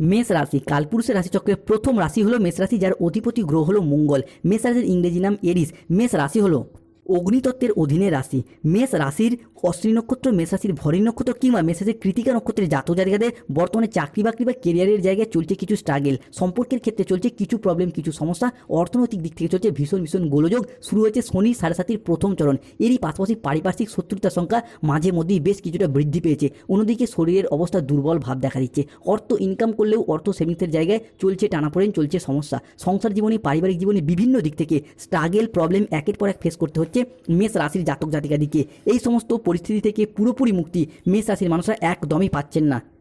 মেষ রাশি, কালপুরুষের রাশিচক্রের প্রথম রাশি হলো মেষ রাশি, যার অধিপতি গ্রহ হলো মঙ্গল। মেষ রাশির ইংরেজি নাম এরিস। মেষ রাশি হলো অগ্নিতত্ত্বের অধীনে রাশি। মেষ রাশির অশ্বিনী নক্ষত্র, মেষ রাশির ভরী নক্ষত্র কিংবা মেষ রাশির কৃতিকা নক্ষত্রের জাতক জাতিকাদের বর্তমানে চাকরি বাকরি বা কেরিয়ারের জায়গায় চলছে কিছু স্ট্রাগেল সম্পর্কের ক্ষেত্রে চলছে কিছু প্রবলেম কিছু সমস্যা। অর্থনৈতিক দিক থেকে চলছে ভীষণ ভীষণ গোলযোগ। শুরু হয়েছে শনি সাড়ে সাতির প্রথম চরণ। এরই পাশাপাশি পারিপার্শ্বিক শত্রুতার সংখ্যা মাঝে মধ্যেই বেশ কিছুটা বৃদ্ধি পেয়েছে। অন্যদিকে শরীরের অবস্থা দুর্বল ভাব দেখা দিচ্ছে। অর্থ ইনকাম করলেও অর্থ সেভিংসের জায়গায় চলছে টানাপোড়েন, চলছে সমস্যা। সংসার জীবনে, পারিবারিক জীবনে বিভিন্ন দিক থেকে স্ট্রাগেল প্রবলেম একের পর এক ফেস করতে হচ্ছে। মেষ রাশির জাতক জাতিকাদিকে। এই সমস্ত পরিস্থিতি থেকে পুরোপুরি মুক্তি মেষ রাশির মানুষরা একদমই পাচ্ছেন না।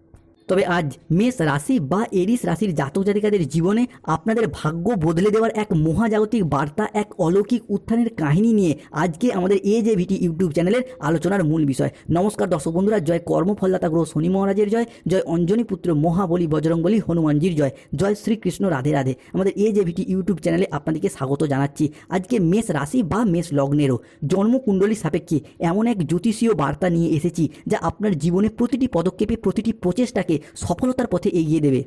তবে আজ মেষ রাশি বা এরিস রাশির জাতক জাতিকাদের জীবনে আপনাদের ভাগ্য বদলে দেওয়ার এক মহাজাগতিক বার্তা, এক অলৌকিক উত্থানের কাহিনী নিয়ে আজকে আমাদের এ যে ভিটি ইউটিউব চ্যানেলের আলোচনার মূল বিষয়। নমস্কার দর্শক বন্ধুরা, জয় কর্মফলদাতা গ্রহ শনি মহারাজের জয় জয় অঞ্জনী পুত্র মহাবলী বজরঙ্গলী হনুমানজির জয় জয় শ্রীকৃষ্ণ রাধে রাধে। আমাদের এ যে ভিটি ইউটিউব চ্যানেলে আপনাদেরকে স্বাগত জানাচ্ছি। আজকে মেষ রাশি বা মেষ লগ্নেরও জন্মকুণ্ডলী সাপেক্ষে এমন এক জ্যোতিষীয় বার্তা নিয়ে এসেছি, যা আপনার জীবনে প্রতিটি পদক্ষেপে, প্রতিটি প্রচেষ্টাকে সফলতার পথে এগিয়ে দেবে।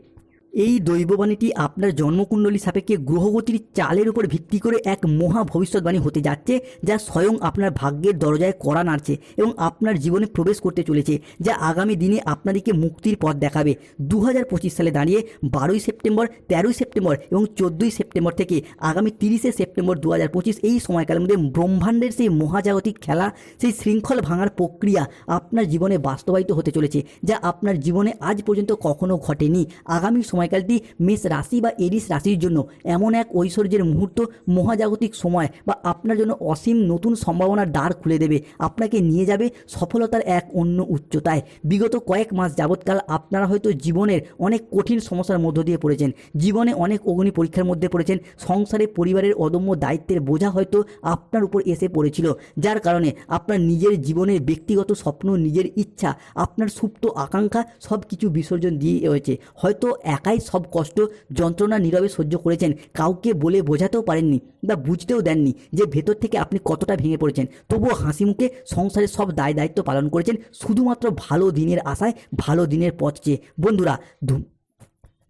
এই দৈববাণীটি আপনার জন্মকুণ্ডলী সাপেক্ষে গ্রহগতির চালের উপর ভিত্তি করে এক মহা ভবিষ্যৎবাণী হতে যাচ্ছে, যা স্বয়ং আপনার ভাগ্যের দরজায় কড়া নাড়ছে এবং আপনার জীবনে প্রবেশ করতে চলেছে, যা আগামী দিনে আপনাদেরকে মুক্তির পথ দেখাবে। দু হাজার পঁচিশ সালে দাঁড়িয়ে বারোই সেপ্টেম্বর, তেরোই সেপ্টেম্বর এবং চোদ্দোই সেপ্টেম্বর থেকে আগামী তিরিশে সেপ্টেম্বর দু হাজার পঁচিশ এই সময়কালের মধ্যে ব্রহ্মাণ্ডের সেই মহাজাগতিক খেলা, সেই শৃঙ্খল ভাঙার প্রক্রিয়া আপনার জীবনে বাস্তবায়িত হতে চলেছে, যা আপনার জীবনে আজ পর্যন্ত কখনো ঘটেনি। আগামী সময়কালটি মেষ রাশি বা এরিস রাশির জন্য এমন এক ঐশ্বর্যের মুহূর্ত, মহাজাগতিক সময় বা আপনার জন্য অসীম নতুন সম্ভাবনার দ্বার খুলে দেবে। আপনাকে নিয়ে যাবে সফলতার এক অন্য উচ্চতায়। বিগত কয়েক মাস যাবৎকাল আপনারা হয়তো জীবনের অনেক কঠিন সমস্যার মধ্য দিয়ে পড়েছেন। জীবনে অনেক অগ্নি পরীক্ষার মধ্যে পড়েছেন। সংসারে পরিবারের অদম্য দায়িত্বের বোঝা হয়তো আপনার উপর এসে পড়েছিল। যার কারণে আপনার নিজের জীবনের ব্যক্তিগত স্বপ্ন, নিজের ইচ্ছা, আপনার সুপ্ত আকাঙ্ক্ষা সব কিছু বিসর্জন দিয়ে হয়েছে। হয়তো একাই সব কষ্ট, যন্ত্রণা নীরবে সহ্য করেছেন। কাউকে বলে বোঝাতেও পারেননি বা বুঝতেও দেননি যে ভেতর থেকে আপনি কতটা ভেঙে পড়েছেন। তবুও হাসি মুখে সংসারের সব দায় দায়িত্ব পালন করেছেন, শুধুমাত্র ভালো দিনের আশায় ভালো দিনের পথ চেয়ে। বন্ধুরা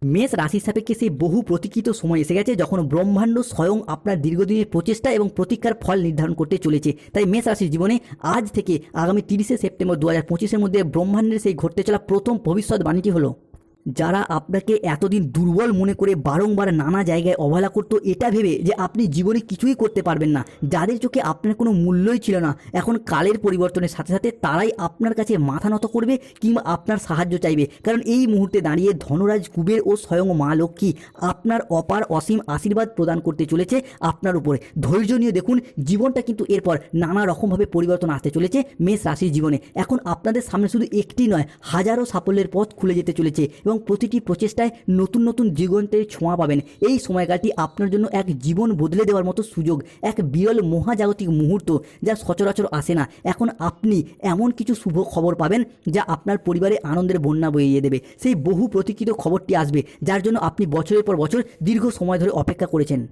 মেষ রাশির সাপেক্ষে সেই বহু প্রতীক্ষিত সময় এসে গেছে যখন ব্রহ্মাণ্ড স্বয়ং আপনার দীর্ঘদিনের প্রচেষ্টা এবং প্রতীক্ষার ফল নির্ধারণ করতে চলেছে। তাই মেষ রাশির জীবনে আজ থেকে আগামী তিরিশে সেপ্টেম্বর দু হাজার পঁচিশের মধ্যে ব্রহ্মাণ্ডের সেই ঘটতে চলা প্রথম ভবিষ্যৎবাণীটি হলো যারা আপনাকে এতদিন দুর্বল মনে করে বারংবার নানা জায়গায় অবহেলা করতো, এটা ভেবে যে আপনি জীবনে কিছুই করতে পারবেন না। যাদের চোখে আপনার কোনো মূল্যই ছিল না, এখন কালের পরিবর্তনের সাথে সাথে তারাই আপনার কাছে মাথা নত করবে কিংবা আপনার সাহায্য চাইবে। কারণ এই মুহূর্তে দাঁড়িয়ে ধনরাজ কুবের ও স্বয়ং মা লক্ষ্মী আপনার অপার অসীম আশীর্বাদ প্রদান করতে চলেছে আপনার উপরে। ধৈর্য নিয়ে দেখুন, জীবনটা কিন্তু এরপর নানা রকমভাবে পরিবর্তন আসতে চলেছে মেষ রাশির জীবনে। এখন আপনাদের সামনে শুধু একটি নয়, হাজারো সাফল্যের পথ খুলে যেতে চলেছে এবং প্রতিটি প্রচেষ্টায় নতুন নতুন দিগন্তের ছোঁয়া পাবেন। এই সময়কালটি আপনার জন্য এক জীবন বদলে দেওয়ার মতো সুযোগ, এক বিরল মহাজাগতিক মুহূর্ত যা সচরাচর আসে না। এখন আপনি এমন কিছু শুভ খবর পাবেন যা আপনার পরিবারে আনন্দের বন্যা বইয়ে দেবে। সেই বহু প্রতীক্ষিত খবরটি আসবে, যার জন্য আপনি বছরের পর বছর দীর্ঘ সময় ধরে অপেক্ষা করেছেন।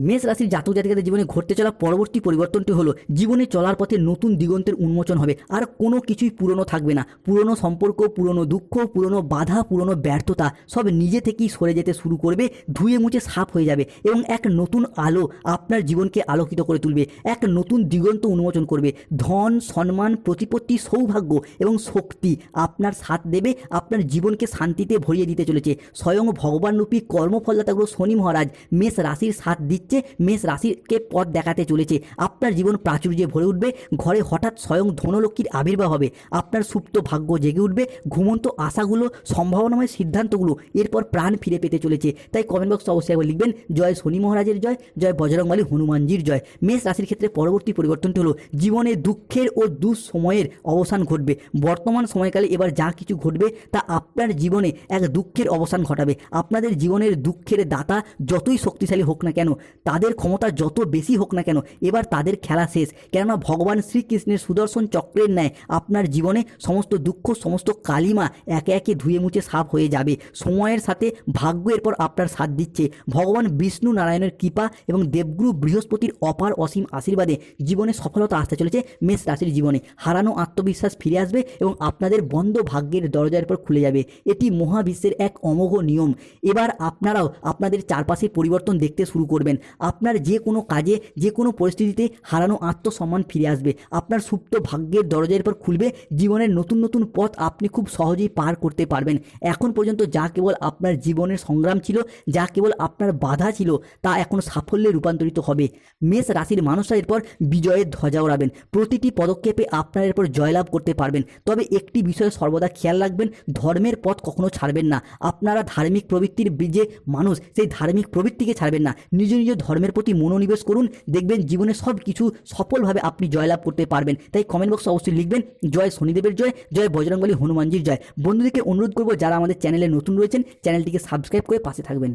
মেষ রাশির জাতক জাতিকাদের জীবনে ঘটতে চলা পরবর্তী পরিবর্তনটি হলো, জীবনে চলার পথে নতুন দিগন্তের উন্মোচন হবে। আর কোনো কিছুই পুরনো থাকবে না। পুরনো সম্পর্ক, পুরনো দুঃখ, পুরনো বাধা, পুরনো ব্যর্থতা, সব নিজে থেকেই সরে যেতে শুরু করবে, ধুয়ে মুছে সাফ হয়ে যাবে এবং এক নতুন আলো আপনার জীবনকে আলোকিত করে তুলবে। এক নতুন দিগন্ত উন্মোচন করবে। ধন, সম্মান, প্রতিপত্তি, সৌভাগ্য এবং শক্তি আপনার সাথ দেবে, আপনার জীবনকে শান্তিতে ভরিয়ে দিতে চলেছে। স্বয়ং ভগবানরূপী কর্মফলদাতাগুলো শনি মহারাজ মেষ রাশির সাথ দিচ্ছে মেষ রাশিকে পথ দেখাতে চলেছে। আপনার জীবন প্রাচুর্যে ভরে উঠবে। ঘরে হঠাৎ স্বয়ং ধনলক্ষ্মীর আবির্ভাব হবে। আপনার সুপ্ত ভাগ্য জেগে উঠবে। ঘুমন্ত আশাগুলো, সম্ভাবনাময় সিদ্ধান্তগুলো এরপর প্রাণ ফিরে পেতে চলেছে। তাই কমেন্ট বক্সে অবশ্যই একবার লিখবেন, জয় শনি মহারাজের জয় জয় বজরংবলী হনুমানজির জয়। মেষ রাশির ক্ষেত্রে পরবর্তী পরিবর্তনটি হলো, জীবনে দুঃখের ও দুঃসময়ের অবসান ঘটবে। বর্তমান সময়কালে এবার যা কিছু ঘটবে তা আপনার জীবনে এক দুঃখের অবসান ঘটাবে। আপনাদের জীবনের দুঃখের দাতা যতই শক্তিশালী হোক না কেন তাদের ক্ষমতা যত বেশি হোক না কেন, এবার তাদের খেলা শেষ। কেননা ভগবান শ্রীকৃষ্ণের সুদর্শন চক্রের ন্যায় আপনার জীবনে সমস্ত দুঃখ, সমস্ত কালিমা একে একে ধুয়ে মুছে সাফ হয়ে যাবে। সময়ের সাথে ভাগ্য এরপর আপনার সাথ দিচ্ছে। ভগবান বিষ্ণু নারায়ণের কৃপা এবং দেবগুরু বৃহস্পতির অপার অসীম আশীর্বাদে জীবনে সফলতা আসতে চলেছে মেষ রাশির জীবনে। হারানো আত্মবিশ্বাস ফিরে আসবে এবং আপনাদের বন্ধ ভাগ্যের দরজার পর খুলে যাবে। এটি মহাবিশ্বের এক অমোঘ নিয়ম। এবার আপনারাও আপনাদের চারপাশের পরিবর্তন দেখতে শুরু করবেন। আপনার যে কোনো কাজে, যে কোনো পরিস্থিতিতে হারানো আত্মসম্মান ফিরে আসবে। আপনার সুপ্ত ভাগ্যের দরজার পর খুলবে। জীবনের নতুন নতুন পথ আপনি খুব সহজেই পার করতে পারবেন। এখন পর্যন্ত যা কেবল আপনার জীবনের সংগ্রাম ছিল, যা কেবল আপনার বাধা ছিল, তা এখন সাফল্যে রূপান্তরিত হবে। মেষ রাশির মানুষরা এরপর বিজয়ের ধ্বজা ওড়াবেন। প্রতিটি পদক্ষেপে আপনার এরপর জয়লাভ করতে পারবেন। তবে একটি বিষয়ে সর্বদা খেয়াল রাখবেন, ধর্মের পথ কখনো ছাড়বেন না। আপনারা ধার্মিক প্রবৃত্তির যে মানুষ, সেই ধার্মিক প্রবৃত্তিকে ছাড়বেন না। নিজ নিজ ধর্মের প্রতি মনোনিবেশ করুন, দেখবেন জীবনে সব কিছু সফলভাবে আপনি জয়লাভ করতে পারবেন। তাই কমেন্ট বক্সে অবশ্যই লিখবেন, জয় শনিদেবের জয় জয় বজরঙ্গলী হনুমানজির জয়। বন্ধুদেরকে অনুরোধ করব, যারা আমাদের চ্যানেলে নতুন রয়েছেন চ্যানেলটিকে সাবস্ক্রাইব করে পাশে থাকবেন।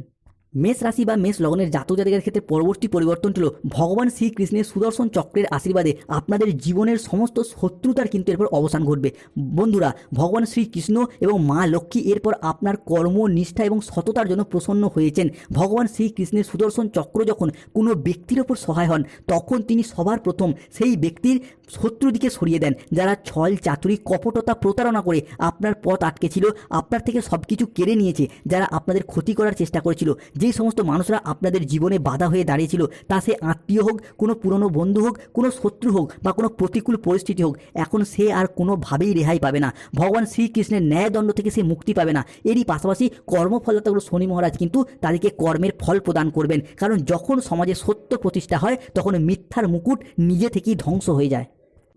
মেষ রাশি বা মেষ লগ্নের জাতক জাতিকার ক্ষেত্রে পরবর্তী পরিবর্তনটি হলো ভগবান শ্রীকৃষ্ণের সুদর্শন চক্রের আশীর্বাদে আপনাদের জীবনের সমস্ত শত্রুতার কিন্তু এরপর অবসান ঘটবে। বন্ধুরা, ভগবান শ্রীকৃষ্ণ এবং মা লক্ষ্মী এরপর আপনার কর্ম, নিষ্ঠা এবং সততার জন্য প্রসন্ন হয়েছেন। ভগবান শ্রীকৃষ্ণের সুদর্শন চক্র যখন কোনো ব্যক্তির ওপর সহায় হন, তখন তিনি সবার প্রথম সেই ব্যক্তির শত্রুদিকে সরিয়ে দেন, যারা ছল, চাতুরি, কপটতা প্রতারণা করে আপনার পথ আটকে ছিল আপনার থেকে সব কিছু কেড়ে নিয়েছে, যারা আপনাদের ক্ষতি করার চেষ্টা করেছিল। যে সমস্ত মানুষরা আপনাদের জীবনে বাধা হয়ে দাঁড়িয়েছিল, তা সে আত্মীয় হোক, কোনো পুরনো বন্ধু হোক, কোনো শত্রু হোক বা কোনো প্রতিকূল পরিস্থিতি হোক, এখন সে আর কোনোভাবেই রেহাই পাবে না। ভগবান শ্রীকৃষ্ণের ন্যায়দণ্ড থেকে সে মুক্তি পাবে না। এরই পাশাপাশি কর্মফলতাগুলো শনি মহারাজ কিন্তু তাদেরকে কর্মের ফল প্রদান করবেন। কারণ যখন সমাজে সত্য প্রতিষ্ঠা হয়, তখন মিথ্যার মুকুট নিজে থেকেই ধ্বংস হয়ে যায়।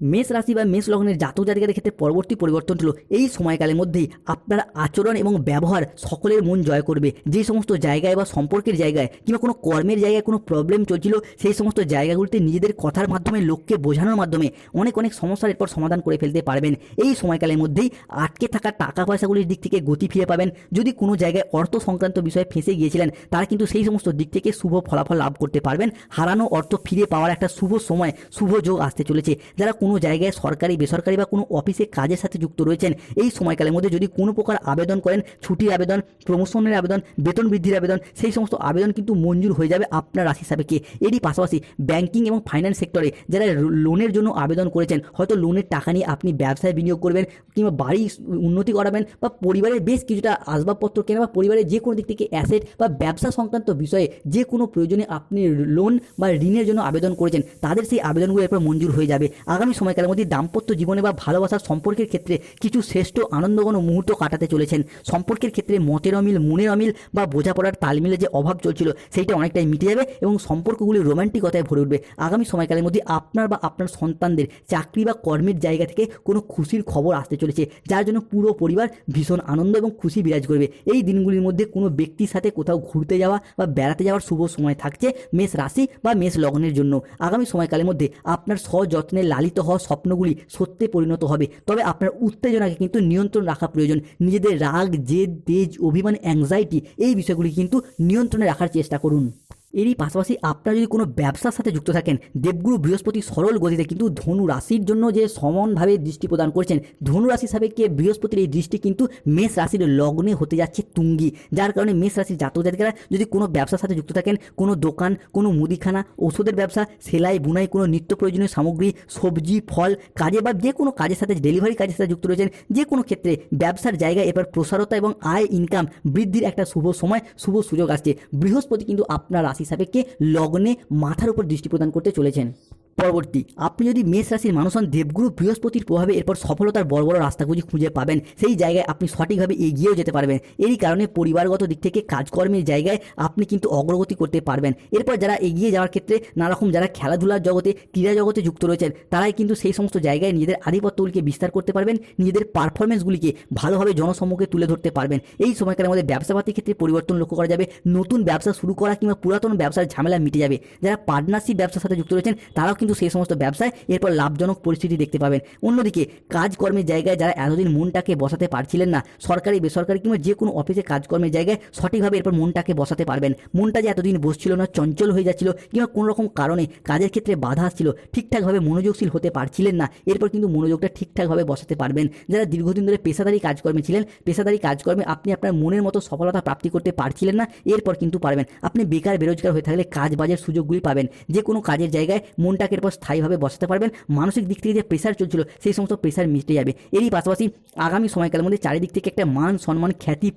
মেষ রাশি বা মেষ লগ্নের জাতক জাতিকাদের ক্ষেত্রে পরবর্তী পরিবর্তন হলো এই সময়কালের মধ্যেই আপনার আচরণ এবং ব্যবহার সকলের মন জয় করবে। যে সমস্ত জায়গায় বা সম্পর্কের জায়গায় কিংবা কোনো কর্মের জায়গায় কোনো প্রবলেম চলছিল, সেই সমস্ত জায়গাগুলিতে নিজেদের কথার মাধ্যমে, লোককে বোঝানোর মাধ্যমে অনেক অনেক সমস্যার এরপর সমাধান করে ফেলতে পারবেন। এই সময়কালের মধ্যেই আটকে থাকা টাকা পয়সাগুলির দিক থেকে গতি ফিরে পাবেন। যদি কোনো জায়গায় অর্থ সংক্রান্ত বিষয়ে ফেঁসে গিয়েছিলেন, তারা কিন্তু সেই সমস্ত দিক থেকে শুভ ফলাফল লাভ করতে পারবেন। হারানো অর্থ ফিরে পাওয়ার একটা শুভ সময়, শুভ যোগ আসতে চলেছে। যারা কোনো জায়গায় সরকারি, বেসরকারি বা কোনো অফিসে কাজের সাথে যুক্ত রয়েছেন, এই সময়কালের মধ্যে যদি কোনো প্রকার আবেদন করেন, ছুটির আবেদন প্রমোশনের আবেদন, বেতন বৃদ্ধির আবেদন, সেই সমস্ত আবেদন কিন্তু মঞ্জুর হয়ে যাবে আপনার রাশি সাপেক্ষে। এরই পাশাপাশি ব্যাংকিং এবং ফাইন্যান্স সেক্টরে যারা লোনের জন্য আবেদন করেছেন, হয়তো লোনের টাকা নিয়ে আপনি ব্যবসায় বিনিয়োগ করবেন কিংবা বাড়ি উন্নতি করাবেন বা পরিবারের বেশ কিছুটা আসবাবপত্র কেনা বা পরিবারের যে কোনো দিক থেকে অ্যাসেট বা ব্যবসা সংক্রান্ত বিষয়ে যে কোনো প্রয়োজনে আপনি লোন বা ঋণের জন্য আবেদন করেছেন, তাদের সেই আবেদনগুলো এরপর মঞ্জুর হয়ে যাবে। আগামী সময়কালের মধ্যে দাম্পত্য জীবনে বা ভালোবাসার সম্পর্কের ক্ষেত্রে কিছু শ্রেষ্ঠ আনন্দঘন মুহূর্ত কাটাতে চলেছেন। সম্পর্কের ক্ষেত্রে মতের অমিল, মনের অমিল বা বোঝাপড়ার তালমিলে যে অভাব চলছিল, সেইটা অনেকটাই মিটে যাবে এবং সম্পর্কগুলি রোমান্টিকতায় ভরে উঠবে। আগামী সময়কালের মধ্যে আপনার বা আপনার সন্তানদের চাকরি বা কর্মের জায়গা থেকে কোনো খুশির খবর আসতে চলেছে, যার জন্য পুরো পরিবার ভীষণ আনন্দ এবং খুশি বিরাজ করবে। এই দিনগুলির মধ্যে কোনো ব্যক্তির সাথে কোথাও ঘুরতে যাওয়া বা বেড়াতে যাওয়ার শুভ সময় থাকছে মেষ রাশি বা মেষ লগ্নের জন্য। আগামী সময়কালের মধ্যে আপনার সযত্নে লালিত হওয়া স্বপ্নগুলি সত্যে পরিণত হবে। তবে আপনার উত্তেজনাকে কিন্তু নিয়ন্ত্রণ রাখা প্রয়োজন। নিজেদের রাগ, জেদ, তেজ, অভিমান অ্যাংজাইটি এই বিষয়গুলি কিন্তু নিয়ন্ত্রণে রাখার চেষ্টা করুন। এরই পাশাপাশি আপনারা যদি কোনো ব্যবসার সাথে যুক্ত থাকেন, দেবগুরু বৃহস্পতি সরল গতিতে কিন্তু ধনু রাশির জন্য যে সমানভাবে দৃষ্টি প্রদান করছেন, ধনু রাশি সাপেক্ষে বৃহস্পতির এই দৃষ্টি কিন্তু মেষ রাশির লগ্নে হতে যাচ্ছে তুঙ্গি। যার কারণে মেষ রাশির জাতক জাতিকারা যদি কোনো ব্যবসার সাথে যুক্ত থাকেন, কোনো দোকান, কোনো মুদিখানা, ওষুধের ব্যবসা, সেলাই, বুনাই, কোনো নিত্য প্রয়োজনীয় সামগ্রী, সবজি, ফল, কাজে বা যে কোনো কাজের সাথে, ডেলিভারি কাজের সাথে যুক্ত রয়েছেন, যে কোনো ক্ষেত্রে ব্যবসার জায়গায় এবার প্রসারতা এবং আয় ইনকাম বৃদ্ধির একটা শুভ সময়, শুভ সুযোগ আসছে। বৃহস্পতি কিন্তু আপনার রাশি সাপেক্ষে লগ্নে মাথার উপর দৃষ্টি প্রদান করতে চলেছেন। পরবর্তী। আপনি যদি মেষ রাশির মানুষ হন, দেবগুরু বৃহস্পতির প্রভাবে এরপর সফলতার বড় বড় রাস্তাগুলি খুঁজে পাবেন। সেই জায়গায় আপনি সঠিকভাবে এগিয়েও যেতে পারবেন। এরই কারণে পরিবারগত দিক থেকে কাজকর্মের জায়গায় আপনি কিন্তু অগ্রগতি করতে পারবেন। এরপর যারা এগিয়ে যাওয়ার ক্ষেত্রে নানারকম যারা খেলাধুলার জগতে, ক্রীড়া জগতে যুক্ত রয়েছেন, তারাই কিন্তু সেই সমস্ত জায়গায় নিজেদের আধিপত্যগুলিকে বিস্তার করতে পারবেন, নিজেদের পারফরমেন্সগুলিকে ভালোভাবে জনসম্মুখে তুলে ধরতে পারবেন। এই সময়কালের মধ্যে ব্যবসাপাতির ক্ষেত্রে পরিবর্তন লক্ষ্য করা যাবে। নতুন ব্যবসা শুরু করা কিংবা পুরাতন ব্যবসার ঝামেলা মিটে যাবে। যারা পার্টনারশিপ ব্যবসার সাথে যুক্ত রয়েছেন, তারাও কিন্তু কিন্তু সেই সমস্ত ব্যবসায় এরপর লাভজনক পরিস্থিতি দেখতে পাবেন। অন্যদিকে, কাজকর্মের জায়গায় যারা এতদিন মনটাকে বসাতে পারছিলেন না, সরকারি, বেসরকারি কিংবা যে কোনো অফিসে কাজকর্মের জায়গায় সঠিকভাবে এরপর মনটাকে বসাতে পারবেন। মনটা যে এতদিন বসছিল না, চঞ্চল হয়ে যাচ্ছিল কিংবা কোনো রকম কারণে কাজের ক্ষেত্রে বাধা আসছিল, ঠিকঠাকভাবে মনোযোগশীল হতে পারছিলেন না, এরপর কিন্তু মনোযোগটা ঠিকঠাকভাবে বসাতে পারবেন। যারা দীর্ঘদিন ধরে পেশাদারি কাজকর্মে ছিলেন, পেশাদারি কাজকর্মে আপনি আপনার মনের মতো সফলতা প্রাপ্তি করতে পারছিলেন না, এরপর কিন্তু পারবেন। আপনি বেকার, বেরোজগার হয়ে থাকলে কাজ বাজের সুযোগগুলি পাবেন। যে কোনো কাজের জায়গায় মনটাকে এরপর স্থায়ীভাবে বসাতে পারবেন। মানসিক দিক থেকে যে প্রেশার চলছিল, সেই সমস্ত প্রেশার মিটে যাবে। এরই পাশাপাশি আগামী সময়কালের মধ্যে চারিদিক থেকে একটা মান সম্মান খ্যাতি